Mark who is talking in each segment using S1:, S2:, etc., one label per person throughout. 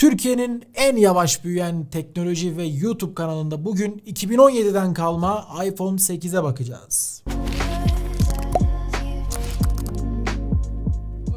S1: Türkiye'nin en yavaş büyüyen teknoloji ve YouTube kanalında bugün 2017'den kalma iPhone 8'e bakacağız.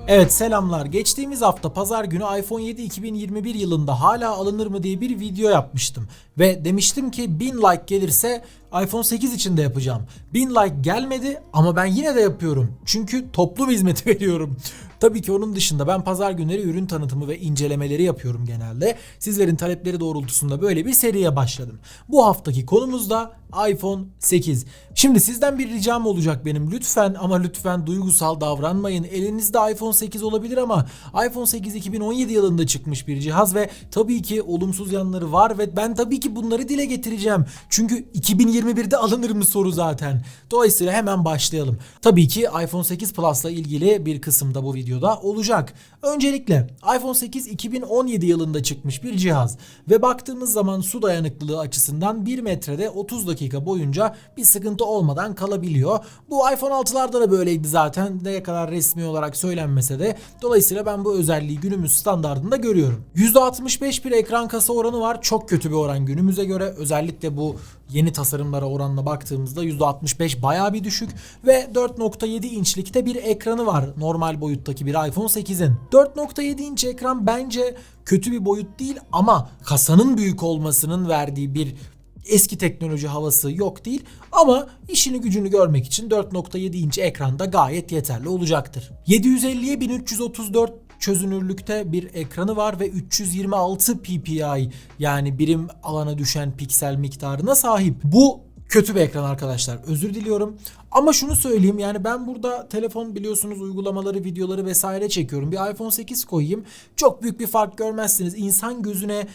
S1: Evet selamlar. Geçtiğimiz hafta pazar günü iPhone 7 2021 yılında hala alınır mı diye bir video yapmıştım. Ve demiştim ki 1000 like gelirse iPhone 8 için de yapacağım. 1000 like gelmedi ama ben yine de yapıyorum. Çünkü toplum hizmeti veriyorum. Tabii ki onun dışında ben pazar günleri ürün tanıtımı ve incelemeleri yapıyorum genelde. Sizlerin talepleri doğrultusunda böyle bir seriye başladım. Bu haftaki konumuz da iPhone 8. Şimdi sizden bir ricam olacak benim. Lütfen ama lütfen duygusal davranmayın. Elinizde iPhone 8 olabilir ama iPhone 8 2017 yılında çıkmış bir cihaz ve tabii ki olumsuz yanları var ve ben tabii ki bunları dile getireceğim. Çünkü 2021'de alınır mı soru zaten. Dolayısıyla hemen başlayalım. Tabii ki iPhone 8 Plus'la ilgili bir kısımda bu videoda olacak. Öncelikle iPhone 8 2017 yılında çıkmış bir cihaz ve baktığımız zaman su dayanıklılığı açısından 1 metrede 30 dakika boyunca bir sıkıntı olmadan kalabiliyor. Bu iPhone 6'larda da böyleydi zaten ne kadar resmi olarak söylenmese de. Dolayısıyla ben bu özelliği günümüz standartında görüyorum. %65 bir ekran kasa oranı var. Çok kötü bir oran günümüze göre. Özellikle bu yeni tasarımlara oranla baktığımızda %65 bayağı bir düşük ve 4.7 inçlikte bir ekranı var normal boyuttaki bir iPhone 8'in. 4.7 inç ekran bence kötü bir boyut değil ama kasanın büyük olmasının verdiği bir eski teknoloji havası yok değil ama işini gücünü görmek için 4.7 inç ekranda gayet yeterli olacaktır. 750'ye 1334 çözünürlükte bir ekranı var ve 326 ppi yani birim alana düşen piksel miktarına sahip. Bu kötü bir ekran arkadaşlar. Özür diliyorum. Ama şunu söyleyeyim yani ben burada telefon biliyorsunuz uygulamaları, videoları vesaire çekiyorum. Bir iPhone 8 koyayım. Çok büyük bir fark görmezsiniz. İnsan gözüne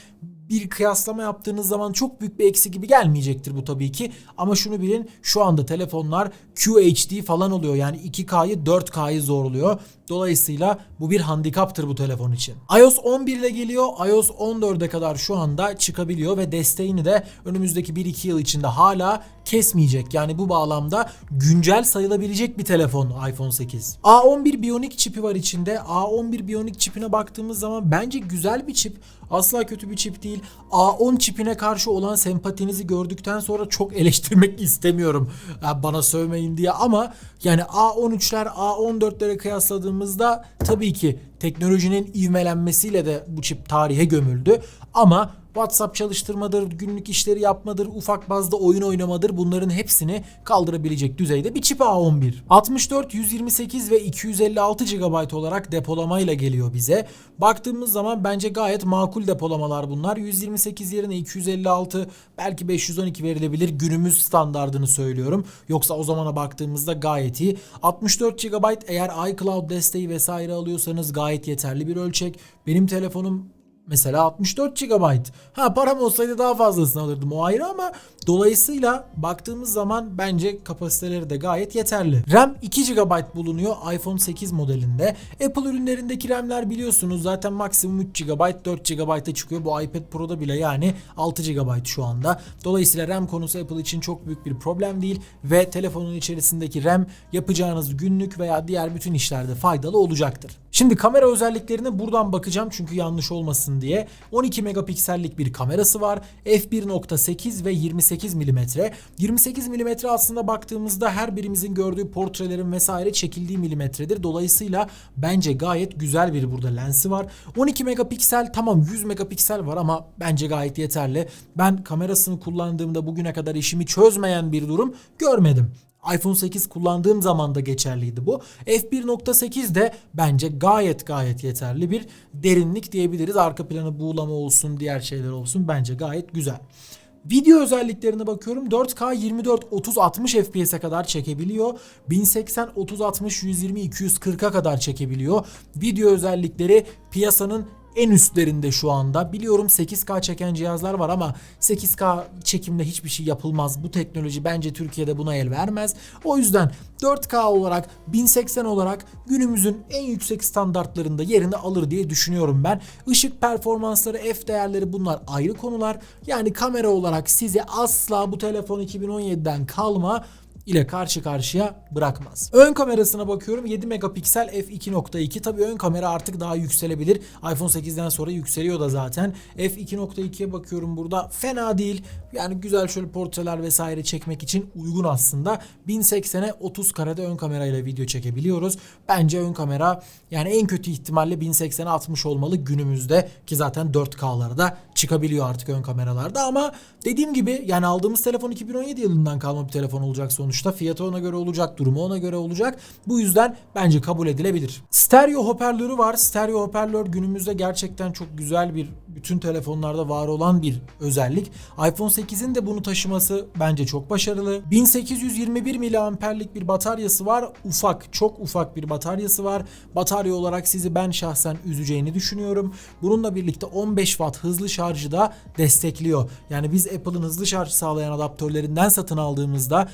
S1: bir kıyaslama yaptığınız zaman çok büyük bir eksi gibi gelmeyecektir bu tabii ki. Ama şunu bilin şu anda telefonlar QHD falan oluyor. Yani 2K'yı 4K'yı zorluyor. Dolayısıyla bu bir handikaptır bu telefon için. iOS 11 ile geliyor. iOS 14'e kadar şu anda çıkabiliyor ve desteğini de önümüzdeki 1-2 yıl içinde hala kesmeyecek. Yani bu bağlamda güncel sayılabilecek bir telefon iPhone 8. A11 Bionic çipi var içinde. A11 Bionic çipine baktığımız zaman bence güzel bir çip. Asla kötü bir çip değil. A10 çipine karşı olan sempatinizi gördükten sonra çok eleştirmek istemiyorum. Yani bana sövmeyin diye ama yani A13'ler A14'lere kıyasladığımızda tabii ki teknolojinin ivmelenmesiyle de bu çip tarihe gömüldü. Ama WhatsApp çalıştırmadır, günlük işleri yapmadır, ufak bazda oyun oynamadır bunların hepsini kaldırabilecek düzeyde bir çip A11. 64, 128 ve 256 GB olarak depolamayla geliyor bize. Baktığımız zaman bence gayet makul depolamalar bunlar. 128 yerine 256 belki 512 verilebilir günümüz standardını söylüyorum. Yoksa o zamana baktığımızda gayet iyi. 64 GB eğer iCloud desteği vesaire alıyorsanız gayet yeterli bir ölçek. Benim telefonum Mesela 64 GB. Ha param olsaydı daha fazlasını alırdım o ayrı ama dolayısıyla baktığımız zaman bence kapasiteleri de gayet yeterli. RAM 2 GB bulunuyor iPhone 8 modelinde. Apple ürünlerindeki RAM'ler biliyorsunuz zaten maksimum 3 GB 4 GB'a çıkıyor. Bu iPad Pro'da bile yani 6 GB şu anda. Dolayısıyla RAM konusu Apple için çok büyük bir problem değil ve telefonun içerisindeki RAM yapacağınız günlük veya diğer bütün işlerde faydalı olacaktır. Şimdi kamera özelliklerine buradan bakacağım çünkü yanlış olmasın diye. 12 megapiksellik bir kamerası var. f1.8 ve 28 mm. 28 mm aslında baktığımızda her birimizin gördüğü portrelerin vesaire çekildiği milimetredir. Dolayısıyla bence gayet güzel bir burada lensi var. 12 megapiksel tamam 100 megapiksel var ama bence gayet yeterli. Ben kamerasını kullandığımda bugüne kadar işimi çözmeyen bir durum görmedim iPhone 8 kullandığım zaman da geçerliydi bu. F1.8 de bence gayet gayet yeterli bir derinlik diyebiliriz. Arka planı buğulama olsun, diğer şeyler olsun bence gayet güzel. Video özelliklerine bakıyorum. 4K 24 30 60 FPS'e kadar çekebiliyor. 1080 30 60 120 240'a kadar çekebiliyor. Video özellikleri piyasanın en üstlerinde şu anda. Biliyorum 8K çeken cihazlar var ama 8K çekimde hiçbir şey yapılmaz. Bu teknoloji bence Türkiye'de buna el vermez. O yüzden 4K olarak 1080 olarak günümüzün en yüksek standartlarında yerini alır diye düşünüyorum ben. Işık performansları, F değerleri bunlar ayrı konular. Yani kamera olarak size asla bu telefon 2017'den kalma ile karşı karşıya bırakmaz. Ön kamerasına bakıyorum 7 megapiksel f2.2 tabii ön kamera artık daha yükselebilir. iPhone 8'den sonra yükseliyor da zaten. f2.2'ye bakıyorum burada fena değil. Yani güzel şöyle portreler vesaire çekmek için uygun aslında. 1080'e 30 karede ön kamerayla video çekebiliyoruz. Bence ön kamera yani en kötü ihtimalle 1080'e 60 olmalı günümüzde ki zaten 4K'lara da çıkabiliyor artık ön kameralarda ama dediğim gibi yani aldığımız telefon 2017 yılından kalma bir telefon olacak sonuçta. Fiyatı ona göre olacak, durumu ona göre olacak. Bu yüzden bence kabul edilebilir. Stereo hoparlörü var. Stereo hoparlör günümüzde gerçekten çok güzel bir bütün telefonlarda var olan bir özellik. iPhone 8'in de bunu taşıması bence çok başarılı. 1821 miliamperlik bir bataryası var. Ufak, çok ufak bir bataryası var. Batarya olarak sizi ben şahsen üzeceğini düşünüyorum. Bununla birlikte 15 watt hızlı şarjı da destekliyor. Yani biz Apple'ın hızlı şarj sağlayan adaptörlerinden satın aldığımızda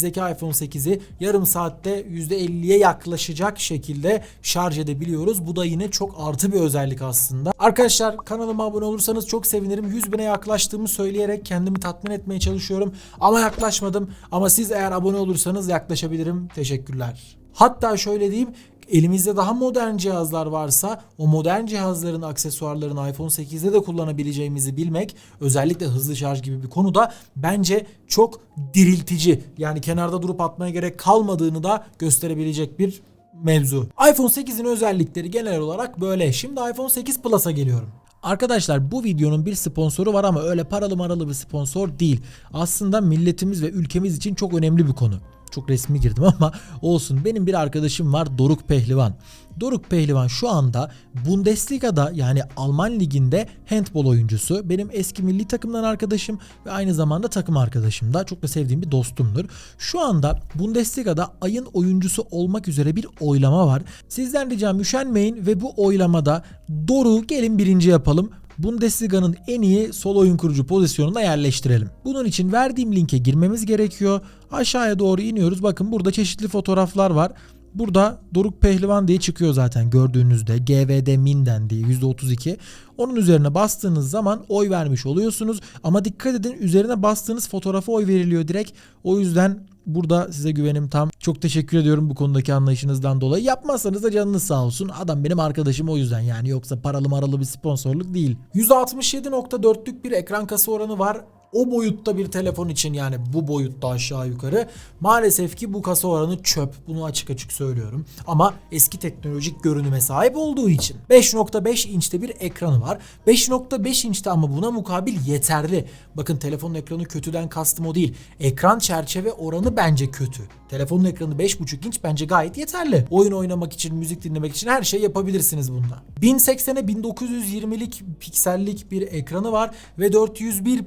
S1: elimizdeki iPhone 8'i yarım saatte %50'ye yaklaşacak şekilde şarj edebiliyoruz. Bu da yine çok artı bir özellik aslında. Arkadaşlar kanalıma abone olursanız çok sevinirim. 100 bine yaklaştığımı söyleyerek kendimi tatmin etmeye çalışıyorum. Ama yaklaşmadım. Ama siz eğer abone olursanız yaklaşabilirim. Teşekkürler. Hatta şöyle diyeyim elimizde daha modern cihazlar varsa o modern cihazların aksesuarlarını iPhone 8'de de kullanabileceğimizi bilmek özellikle hızlı şarj gibi bir konuda bence çok diriltici. Yani kenarda durup atmaya gerek kalmadığını da gösterebilecek bir mevzu. iPhone 8'in özellikleri genel olarak böyle. Şimdi iPhone 8 Plus'a geliyorum. Arkadaşlar bu videonun bir sponsoru var ama öyle paralı maralı bir sponsor değil. Aslında milletimiz ve ülkemiz için çok önemli bir konu. Çok resmi girdim ama olsun. Benim bir arkadaşım var Doruk Pehlivan. Doruk Pehlivan şu anda Bundesliga'da yani Alman liginde handbol oyuncusu. Benim eski milli takımdan arkadaşım ve aynı zamanda takım arkadaşım da. Çok da sevdiğim bir dostumdur. Şu anda Bundesliga'da ayın oyuncusu olmak üzere bir oylama var. Sizden ricam üşenmeyin ve bu oylamada Doruk'u gelin birinci yapalım. Bundesliga'nın en iyi sol oyun kurucu pozisyonuna yerleştirelim. Bunun için verdiğim linke girmemiz gerekiyor. Aşağıya doğru iniyoruz. Bakın burada çeşitli fotoğraflar var. Burada Doruk Pehlivan diye çıkıyor zaten gördüğünüzde GVD Minden diye %32. Onun üzerine bastığınız zaman oy vermiş oluyorsunuz. Ama dikkat edin üzerine bastığınız fotoğrafa oy veriliyor direkt. O yüzden burada size güvenim tam. Çok teşekkür ediyorum bu konudaki anlayışınızdan dolayı. Yapmazsanız da canınız sağ olsun. Adam benim arkadaşım o yüzden yani yoksa paralı maralı bir sponsorluk değil. %67.4'lük bir ekran kası oranı var o boyutta bir telefon için yani bu boyutta aşağı yukarı maalesef ki bu kasa oranı çöp. Bunu açık açık söylüyorum. Ama eski teknolojik görünüme sahip olduğu için. 5.5 inçte bir ekranı var. 5.5 inçte ama buna mukabil yeterli. Bakın telefonun ekranı kötüden kastım o değil. Ekran çerçeve oranı bence kötü. Telefonun ekranı 5.5 inç bence gayet yeterli. Oyun oynamak için, müzik dinlemek için her şey yapabilirsiniz bunda. 1080'e 1920'lik piksellik bir ekranı var ve 401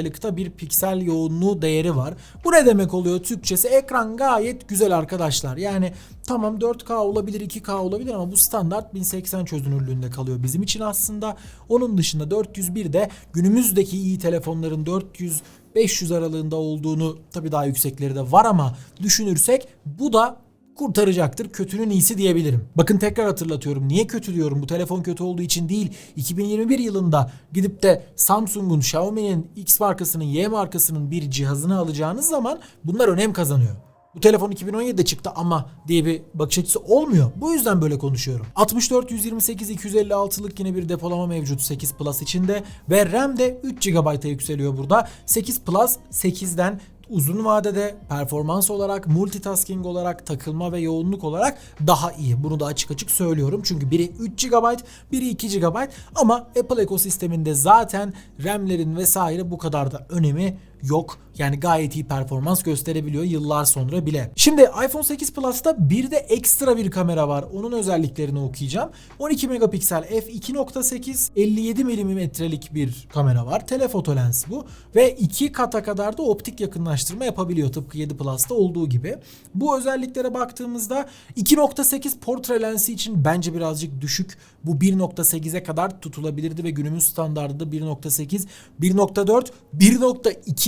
S1: ppi'lıkta bir piksel yoğunluğu değeri var. Bu ne demek oluyor Türkçesi? Ekran gayet güzel arkadaşlar. Yani tamam 4K olabilir, 2K olabilir ama bu standart 1080 çözünürlüğünde kalıyor bizim için aslında. Onun dışında 401 de günümüzdeki iyi telefonların 400 500 aralığında olduğunu tabii daha yüksekleri de var ama düşünürsek bu da kurtaracaktır. Kötünün iyisi diyebilirim. Bakın tekrar hatırlatıyorum. Niye kötü diyorum? Bu telefon kötü olduğu için değil. 2021 yılında gidip de Samsung'un, Xiaomi'nin, X markasının, Y markasının bir cihazını alacağınız zaman bunlar önem kazanıyor. Bu telefon 2017'de çıktı ama diye bir bakış açısı olmuyor. Bu yüzden böyle konuşuyorum. 64 128 256'lık yine bir depolama mevcut 8 Plus içinde ve RAM de 3 GB'a yükseliyor burada. 8 Plus 8'den uzun vadede performans olarak, multitasking olarak, takılma ve yoğunluk olarak daha iyi. Bunu da açık açık söylüyorum. Çünkü biri 3 GB, biri 2 GB ama Apple ekosisteminde zaten RAM'lerin vesaire bu kadar da önemi yok. Yani gayet iyi performans gösterebiliyor yıllar sonra bile. Şimdi iPhone 8 Plus'ta bir de ekstra bir kamera var. Onun özelliklerini okuyacağım. 12 megapiksel f2.8 57 milimetrelik bir kamera var. Telefoto lens bu ve 2 kata kadar da optik yakınlaştırma yapabiliyor tıpkı 7 Plus'ta olduğu gibi. Bu özelliklere baktığımızda 2.8 portre lensi için bence birazcık düşük. Bu 1.8'e kadar tutulabilirdi ve günümüz standardı da 1.8, 1.4,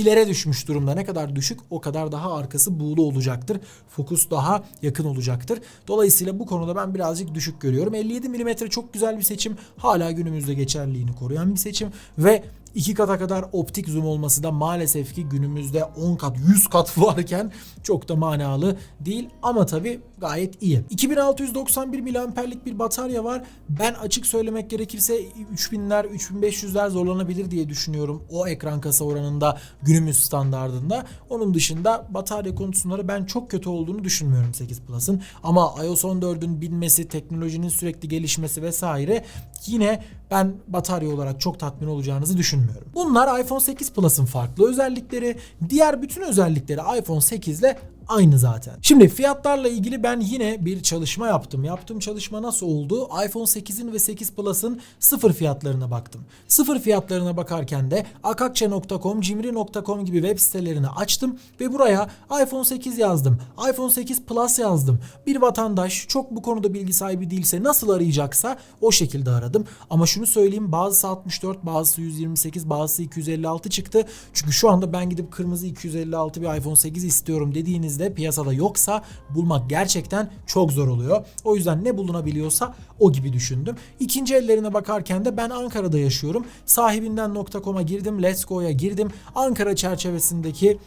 S1: 1.2'lere düşmüş durumda. Ne kadar düşük o kadar daha arkası buğulu olacaktır. Fokus daha yakın olacaktır. Dolayısıyla bu konuda ben birazcık düşük görüyorum. 57 mm çok güzel bir seçim. Hala günümüzde geçerliliğini koruyan bir seçim ve 2 kata kadar optik zoom olması da maalesef ki günümüzde 10 kat 100 kat varken çok da manalı değil ama tabi gayet iyi. 2691 miliamperlik bir batarya var. Ben açık söylemek gerekirse 3000'ler 3500'ler zorlanabilir diye düşünüyorum o ekran kasa oranında günümüz standardında. Onun dışında batarya konusunda ben çok kötü olduğunu düşünmüyorum 8 Plus'ın. Ama iOS 14'ün binmesi, teknolojinin sürekli gelişmesi vesaire yine ben batarya olarak çok tatmin olacağınızı düşünmüyorum. Bunlar iPhone 8 Plus'ın farklı özellikleri. Diğer bütün özellikleri iPhone 8 ile aynı zaten. Şimdi fiyatlarla ilgili ben yine bir çalışma yaptım. Yaptığım çalışma nasıl oldu? iPhone 8'in ve 8 Plus'ın sıfır fiyatlarına baktım. Sıfır fiyatlarına bakarken de akakçe.com, cimri.com gibi web sitelerini açtım ve buraya iPhone 8 yazdım. iPhone 8 Plus yazdım. Bir vatandaş çok bu konuda bilgi sahibi değilse nasıl arayacaksa o şekilde aradım. Ama şunu söyleyeyim bazısı 64, bazısı 128, bazısı 256 çıktı. Çünkü şu anda ben gidip kırmızı 256 bir iPhone 8 istiyorum dediğiniz elinizde piyasada yoksa bulmak gerçekten çok zor oluyor. O yüzden ne bulunabiliyorsa o gibi düşündüm. İkinci ellerine bakarken de ben Ankara'da yaşıyorum. Sahibinden.com'a girdim, Let's Go'ya girdim. Ankara çerçevesindeki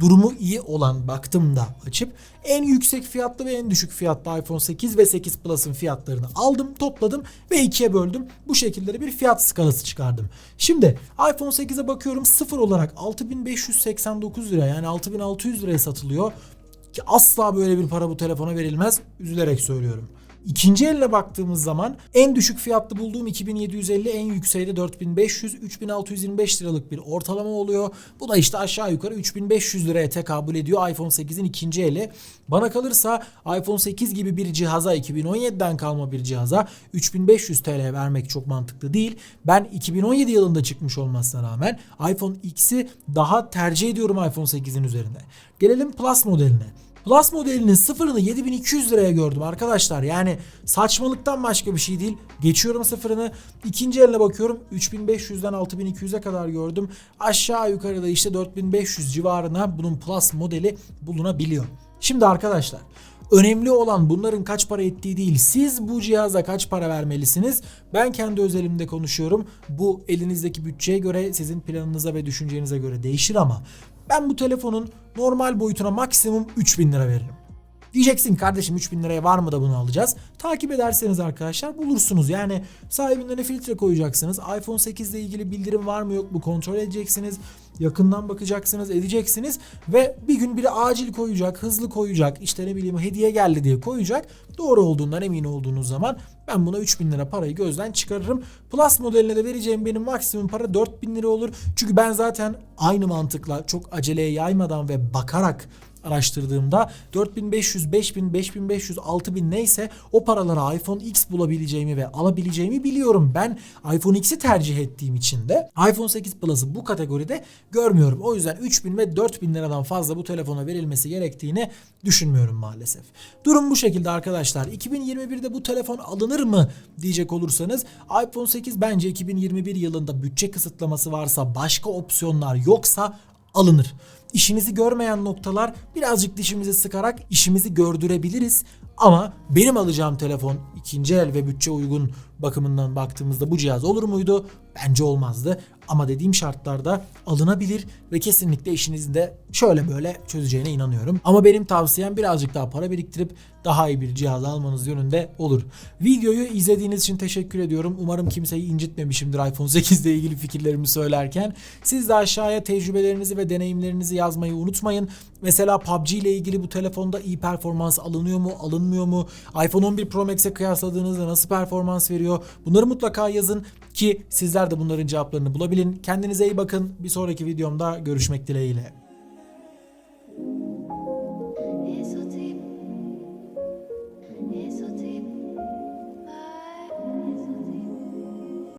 S1: durumu iyi olan baktım da açıp en yüksek fiyatlı ve en düşük fiyatlı iPhone 8 ve 8 Plus'ın fiyatlarını aldım, topladım ve ikiye böldüm. Bu şekilde bir fiyat skalası çıkardım. Şimdi iPhone 8'e bakıyorum sıfır olarak 6589 lira yani 6600 liraya satılıyor. Ki asla böyle bir para bu telefona verilmez. Üzülerek söylüyorum. İkinci elle baktığımız zaman en düşük fiyatlı bulduğum 2750 en yükseği de 4500 3625 liralık bir ortalama oluyor. Bu da işte aşağı yukarı 3500 liraya tekabül ediyor iPhone 8'in ikinci eli. Bana kalırsa iPhone 8 gibi bir cihaza 2017'den kalma bir cihaza 3500 TL vermek çok mantıklı değil. Ben 2017 yılında çıkmış olmasına rağmen iPhone X'i daha tercih ediyorum iPhone 8'in üzerinde. Gelelim Plus modeline. Plus modelinin sıfırını 7200 liraya gördüm arkadaşlar. Yani saçmalıktan başka bir şey değil. Geçiyorum sıfırını. ikinci eline bakıyorum. 3500'den 6200'e kadar gördüm. Aşağı yukarıda işte 4500 civarına bunun Plus modeli bulunabiliyor. Şimdi arkadaşlar Önemli olan bunların kaç para ettiği değil. Siz bu cihaza kaç para vermelisiniz? Ben kendi özelimde konuşuyorum. Bu elinizdeki bütçeye göre sizin planınıza ve düşüncenize göre değişir ama ben bu telefonun normal boyutuna maksimum 3000 lira veririm. Diyeceksin kardeşim 3000 liraya var mı da bunu alacağız. Takip ederseniz arkadaşlar bulursunuz. Yani sahibinden filtre koyacaksınız. iPhone 8 ile ilgili bildirim var mı yok mu kontrol edeceksiniz. Yakından bakacaksınız edeceksiniz. Ve bir gün biri acil koyacak, hızlı koyacak. işte ne bileyim hediye geldi diye koyacak. Doğru olduğundan emin olduğunuz zaman ben buna 3000 lira parayı gözden çıkarırım. Plus modeline de vereceğim benim maksimum para 4000 lira olur. Çünkü ben zaten aynı mantıkla çok aceleye yaymadan ve bakarak araştırdığımda 4500, 5000, 5500, 6000 neyse o paralara iPhone X bulabileceğimi ve alabileceğimi biliyorum. Ben iPhone X'i tercih ettiğim için de iPhone 8 Plus'ı bu kategoride görmüyorum. O yüzden 3000 ve 4000 liradan fazla bu telefona verilmesi gerektiğini düşünmüyorum maalesef. Durum bu şekilde arkadaşlar. 2021'de bu telefon alınır mı diyecek olursanız iPhone 8 bence 2021 yılında bütçe kısıtlaması varsa başka opsiyonlar yoksa alınır. İşinizi görmeyen noktalar birazcık dişimizi sıkarak işimizi gördürebiliriz. Ama benim alacağım telefon ikinci el ve bütçe uygun bakımından baktığımızda bu cihaz olur muydu? Bence olmazdı. Ama dediğim şartlarda alınabilir ve kesinlikle işinizi de şöyle böyle çözeceğine inanıyorum. Ama benim tavsiyem birazcık daha para biriktirip daha iyi bir cihaz almanız yönünde olur. Videoyu izlediğiniz için teşekkür ediyorum. Umarım kimseyi incitmemişimdir iPhone 8 ile ilgili fikirlerimi söylerken. Siz de aşağıya tecrübelerinizi ve deneyimlerinizi yazmayı unutmayın. Mesela PUBG ile ilgili bu telefonda iyi performans alınıyor mu, alınmıyor mu? iPhone 11 Pro Max'e kıyasladığınızda nasıl performans veriyor? Bunları mutlaka yazın ki sizler de bunların cevaplarını bulabilin. Kendinize iyi bakın. Bir sonraki videomda görüşmek dileğiyle.